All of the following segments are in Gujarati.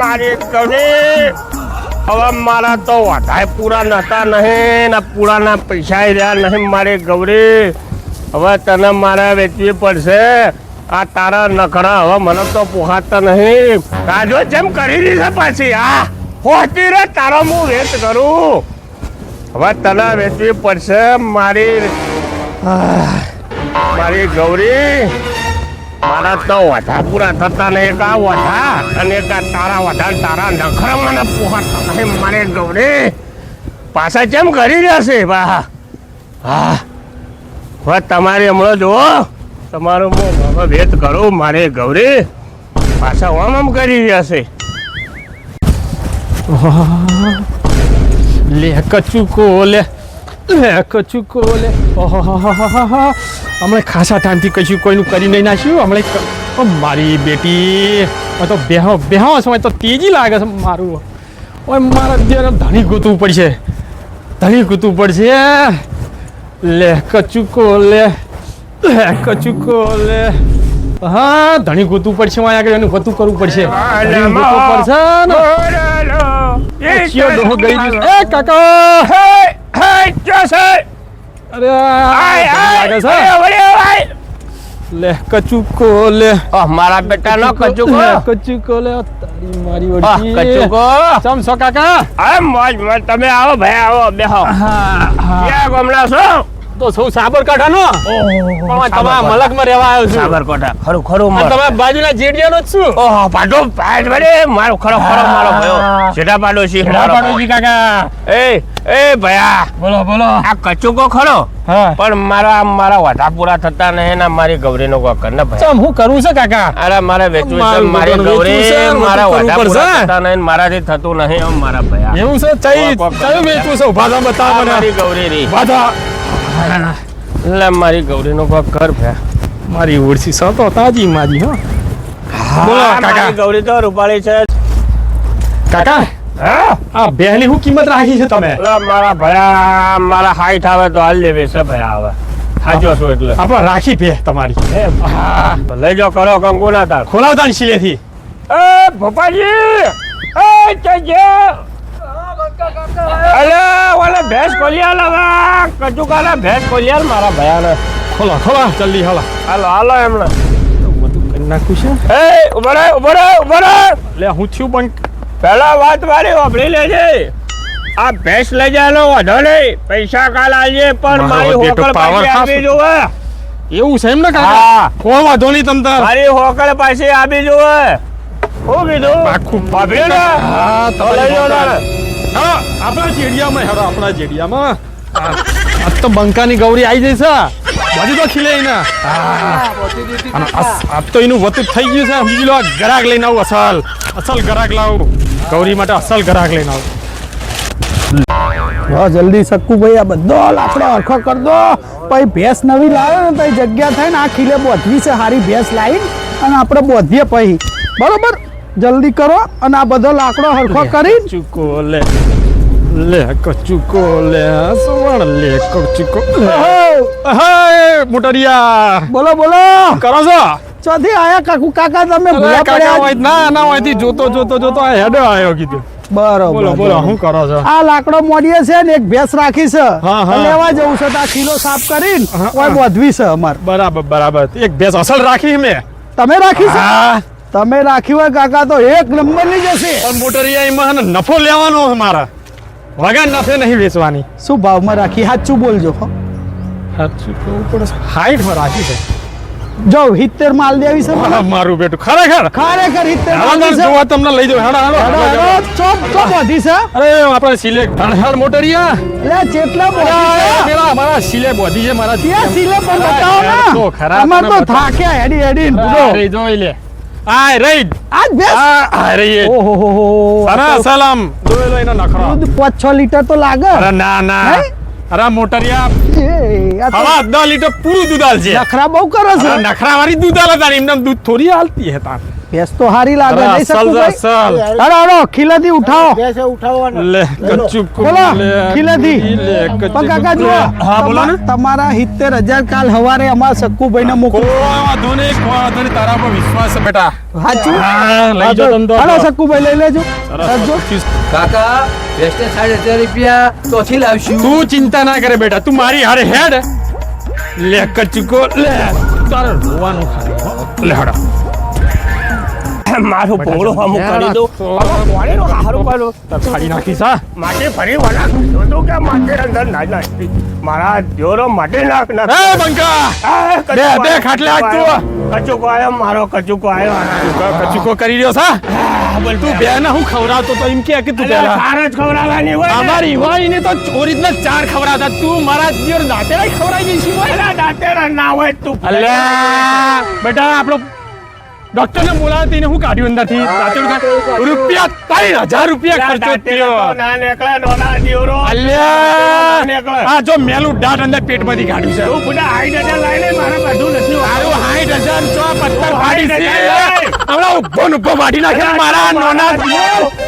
મારી ગૌરી હવે મારા તો વધારે પૂરા નતા, નહીં, ને પૂરાના પૈસા રહ્યા નહીં મારી ગૌરી. હવે તને મારે વેચવી પડશે. આ તારા નખરા હવે મને તો પોહાતા નહીં. કાજો જેમ કરી રહી છે પાછી, આ હોતી રે તારો હું વેચ કરું. હવે તને વેચવી પડશે મારી મારી ગૌરી. મારા તો વધા પૂરા થતા ને એક આ વધા અને એક તારા વધા તારા નખરા મને પોહાતા નહીં મારે ગૌરી પાછા કેમ કરી રહ્યા છે બા હા તમારે હમણાં જુઓ તમારો હવે ભેદ કરો મારે ગૌરી પાછા ઓમ આમ કરી રહ્યા છે લે, કચુકો, લે. લે કોલે. હમણાં ખાસા ટાઈમથી કશું કોઈનું કરી નહીં નાખ્યું. હમણાં મારી બેટી. તો બેહો બેહો સમય તો તેજી લાગે છે મારું. ઓય મારા દેવને ધણી ગૂંથવું પડશે. ધણી ગૂંથવું પડશે. લે કચુકો લે લે કચુકો લે હા ધણી ગૂંથવું પડશે મારે આગળ એનું ગતું કરવું પડશે. પડશે ને. કાકા ક્યાં છે? અરે આય, આય. લે કચુકો લે. ઓહ, મારા બેટાનો કચુકો લે, કચુકો લે. તારી મારી વડી કચુકો. ચમ છો કાકા? આ મોજ મોજ. તમે આવો ભાઈ આવો બેહો. હા ક્યાં ગામના છો? તો સૌ સાબરકાંઠાનો પણ તમારા મલકમાં રહેવા આવ્યો છું. સાબરકાંઠા ખરું ખરું માર તમારા બાજુના જેડિયાનો જ છું. ઓહો પાડો પાડ વડે મારો ખરો ખરો મારો ભયો. સીધા પાડો છે પાડો પાડોશી કાકા. એ એ ભયા. બોલો બોલો. આ કચુકો ખરો. હા. પણ મારા મારા વાટા પૂરા થતા ને એના મારી ગૌરી નો કોક ને ભાઈ હું કરું છે કાકા? અરે મારે વેચવું છે મારી ગૌરી મારા વાટા પૂરા થતા ને મારાથી થતું નહીં એમ મારા ભયા. એવું છે? ચઈ ચઈ વેચવું છે? ઊભા બતાવ આ મારી મને. ગૌરી રી ઊભા એટલે મારી ગૌરીનો કોઈ કર ભયા મારી ઓળસી સતો તાજી માજી હો. બોલો કાકા. ગૌરી તો રૂપાળી છે. કાકા હા? આ બેહની હું કિંમત રાખી છે તમે? મારા ભયા મારા હાઈટ આવે તો હાલ લેવી છે ભયા આવે સાચો છો એટલે. આપણે રાખી બે તમારી. લઈ જાઓ કરો કંકુ ના તાર. ખોલાવતા શિલેથી. એ ભોપાજી એ જજે અલે! ભેંસ કોલિયાલ હવે. કાલે ભેંસ કોલિયાલ મારા ભયાને. ખોલો ખોલો જલ્દી હાલો. હાલો હાલો એમને બધું કરી નાખ્યું છે? એ લે હું થયું પણ? પહેલા વાત મારી વાપરી લેજે. આ ભેંસ લઈ જાય વધો નહીં. પૈસા કાલ આલજે પણ મારી હોકલ પાસે આપી જોવે એવું છે એમ ને. કાકા? કોઈ વાંધો નહીં તમ તાર. મારી હોકળ પાસે આપી જોવે કીધું. ભાભી ને હા તો લઈ જાઓ તારે. હા આપણા જેડિયામાં હેડો આપણા જેડિયામાં. આ તો બંકાની ગૌરી આવી જઈ છે બધું તો ખીલે ને આ તો એનું વતું થઈ ગયું છે સમજી લો ગરાક લઈને આવું અસલ. અસલ ગરાક લાવું. ગૌરી માટે અસલ ગરાક લઈને આવું. જલ્દી સક્કુ ભાઈ આ બધો લાકડો હરખો કર દો. પછી ભેંસ નવી લાવે ને તો જગ્યા થાય ને આ ખીલે બોધવી છે સારી ભેંસ લાવી અને આપણે બોધીએ પછી. બરોબર? જલ્દી કરો અને આ બધો લાકડો હરખો કરી ચૂકો લે. લે કચુકો લે સવણ લે કચુકો હાય મોટરિયા. બોલો બોલો. કરો છો? ચોથી આયા કાકુ કાકા તમે ભૂલા પડ્યા. હોય ના ના હોયથી જોતો જોતો જોતો આ હેડો આયો કીધું. બરોબર બોલો બોલો. શું કરો છો? આ લાકડો મોડીએ છે ને એક ભેંસ રાખી છે. હા, હા. લેવા જવું છે તો આ કિલો સાફ કરીને હા, કોઈ હા. બોધવી છે અમાર. બરાબર બરાબર. એક ભેંસ અસલ રાખી મેં. તમે રાખી છે? હા. તમે રાખ્યું હોય કાકા તો એક નંબરની જશે પણ મોટરિયા એમાં નફો લેવાનો છે મારા. વગર નફે નહીં વેચવાની. શું ભાવમાં રાખી? સાચું બોલજો. સાચું કેવું પડે હાઈટમાં રાખી છે. જો હિત્તેર માલ દેવી છે. મારું બેટું. ખરેખર? ખરેખર હિત્તેર માલ દેવી છે? જોવા તમને લઈ જાઉં હેડો હેડો ચોપ ચોપ વધી છે. અરે આપણે સિલેક હેડ મોટરિયા. એટલે ચેટલા છે. પેલા મારા સિલે બોધી છે મારા સિલે પર બતાવો યાર, તો ને ખરા અમાર તો થાક્યા હેડી હેડી ને પૂરો જોઈ લે. આ રહી આજ બેસ. આ રહી. ઓહો હો હો અરે સલામ. જોઈ લો એનો નખરો. દૂધ પાંચ છ લીટર તો લાગે. અરે ના ના? અરે મોટરિયા. હવા દસ લીટર પૂરું દૂધ આલશે નખરા બહુ કરે છે. નખરા વાળી દૂધ આલે તારી. એમને દૂધ થોડી હાલતી હે તાર. ભેંસ તો હારી લાગે નહીં છે, અરે અરે ખીલેથી ઉઠાવો. ભેંસે ઉઠાવવાનો. લે કચુપ બોલો, લે ખીલેથી. લે પણ કાકા જો હા બોલો ને. તમારા સિત્તેર હજાર કાલ હવારે અમારા સક્કુભાઈ ને મોકલો કોઈ વાંધો નહીં કોઈ વાંધો નહીં તારા પર વિશ્વાસ છે બેટા. સાચું? હા, લઈ જો તમે તો. હાલો સક્કુભાઈ લઈ લેજો. સરસ. કાકા સાઠ હજાર રૂપિયા ચોથી લાવશું. તું ચિંતા ના કરે બેટા. તું મારી હારે હેડ. લે કચુકો લે. તારે રોવાનું ખાલી લે હડા. મારું ભૂંગળું અમુક કરી દઉં. કોણે હારું કરું. ખાડી નાખીશ હા? માટે ફરી વળાંક જોતો કે માટે અંદર ના નાખતી. મારા જોરો માટે નાખ ના. એ બંકા! બે બે ખાટલે આજ તું કચુકો આયો મારો કચુકો આયો. કચુકો કરી રહ્યો છે તું બે ના હું ખવડાવતો તો એમ કે કે તું પેલા. ચાર જ ખવરાવાની હોય. અમારી વાઈને તો ચોરી જ ચાર ખવરાતા તું મારા જોર દાંતેડા ખવડાવી જઈશ હોય દાંતેડા ના હોય તું અલ્યા બેટા આપણો ડોક્ટર ને બોલાવતી ને હું કાઢ્યું અંદરથી? રૂપિયા ત્રણ હજાર રૂપિયા ખર્ચો થયો. અલ્યા. આ જો મેલું દાંત અંદર પેટમાંથી કાઢ્યું છે. તું બધા હાઈ ડજા લાઈને મારે બધું નથી તારું હાઈટ હજાર છો પત્તર ફાડી છે હમણાં ઊભો ઊભો વાઢી નાખ્યો મારા નોના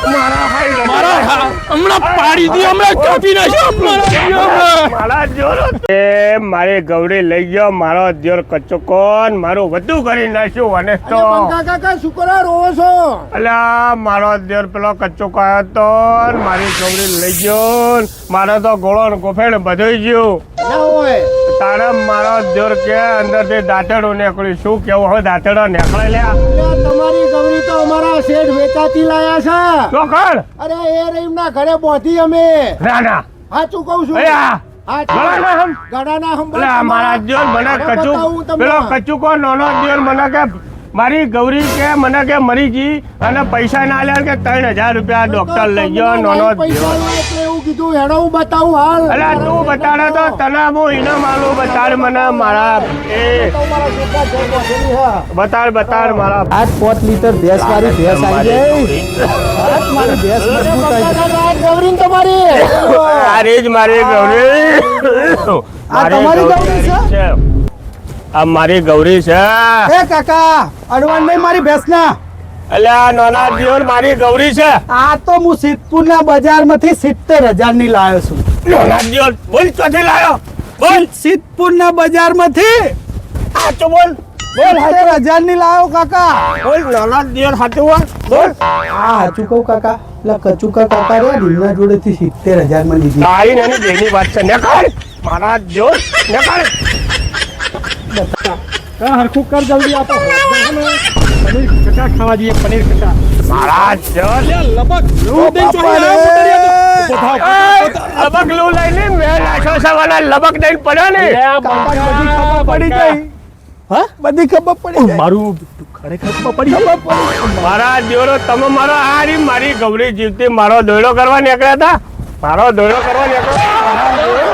મારા હા- હમણાં પાડી દી હમણાં કાપી નાખ્યો મારા દિયર હમણાં. મારા જોરો એ મારી ગૌરી લઈ ગયો મારો દિયોર કચ્ચો કોન મારું બધું કરી નાખ્યું અને તો કાકા શું કરો? રોવો છો? અલ્યા મારો દિયોર પેલો કચ્ચો કયો તો મારી ગૌરી લઈ ગયો. મારો તો ગોળો ને ગોફેડ બધું ગયું. ના હોય. તારે મારો જોર કે અંદરથી દાંતેડું નીકળ્યું. શું કેવું? હવે દાંતડો નીકળે લ્યા. તમારી ગૌરી તો અમારા શેઠ વેચાતી લાયા છે. તો કર અરે એ રહીમના ઘરે પહોંચી અમે. રાણા સાચું કહું છું. અલ્યા હા ગળાના હમ. ગળાના હમ. મારા દિયોર મને કચુક. પેલો કચુકો નાનો દિયોર મને કે મારી ગૌરી કે મને કે મરી ગઈ અને પૈસા ના લે કે ત્રણ હજાર રૂપિયા ડોક્ટર લઈ ગયો નાનો પૈસા દિયોર લો એટલે એવું કીધું હેડો હું બતાવું હાલ. અલ્યા તું બતાડે તો તને હું ઇનામ આલું બતાડ મને મારા એ બતાડ બતાડ મારા આઠ પાંચ લીટર ભેંસ મારી ભેંસ આવી ગઈ. મારી ભેંસ મજબૂત આવી ગૌરી તમારી. આ રીજ મારી ગૌરી. આ તમારી ગૌરી છે? આ મારી ગૌરી છે. એ કાકા અડવાણ નહીં મારી ભેંસના. આ નાના જીવન મારી ગૌરી છે. આ તો હું સિદ્ધપુરના બજારમાંથી સિત્તેર હજારની લાવ્યો છું. નાના જીવન બોલ ચોથી લાયો? બોલ. સિદ્ધપુરના બજારમાંથી આ તો બોલ. બોલ. સિત્તેર હજારની લાવ્યો કાકા. બોલ નાના જીવન હોય બોલ. હા હાચું કહું કાકા એટલે કચુકા કાકા રે નિમના જોડેથી સિત્તેર હજારમાં લીધી તારી ને બેની વાત છે. નીકળ. મારા દિયોર નીકળ. હરખું કર જલ્દી આપો પનીર કટા ખાવા જોઈએ પનીર કટા મારા દિયોર લબક. એ, લબક લૂ લઈને મેં નાખ્યો સવાના લબક દઈને પડ્યો ને બધી ખબર પડી ગઈ. હા? બધી ખબર પડી ગઈ? મારું ખરેખર પડી મારા દિયોરો તમે મારો હારી મારી ગૌરી જીવતી મારો દોડો કરવા નીકળ્યા હતા? મારો દોડો કરવા નીકળ્યા?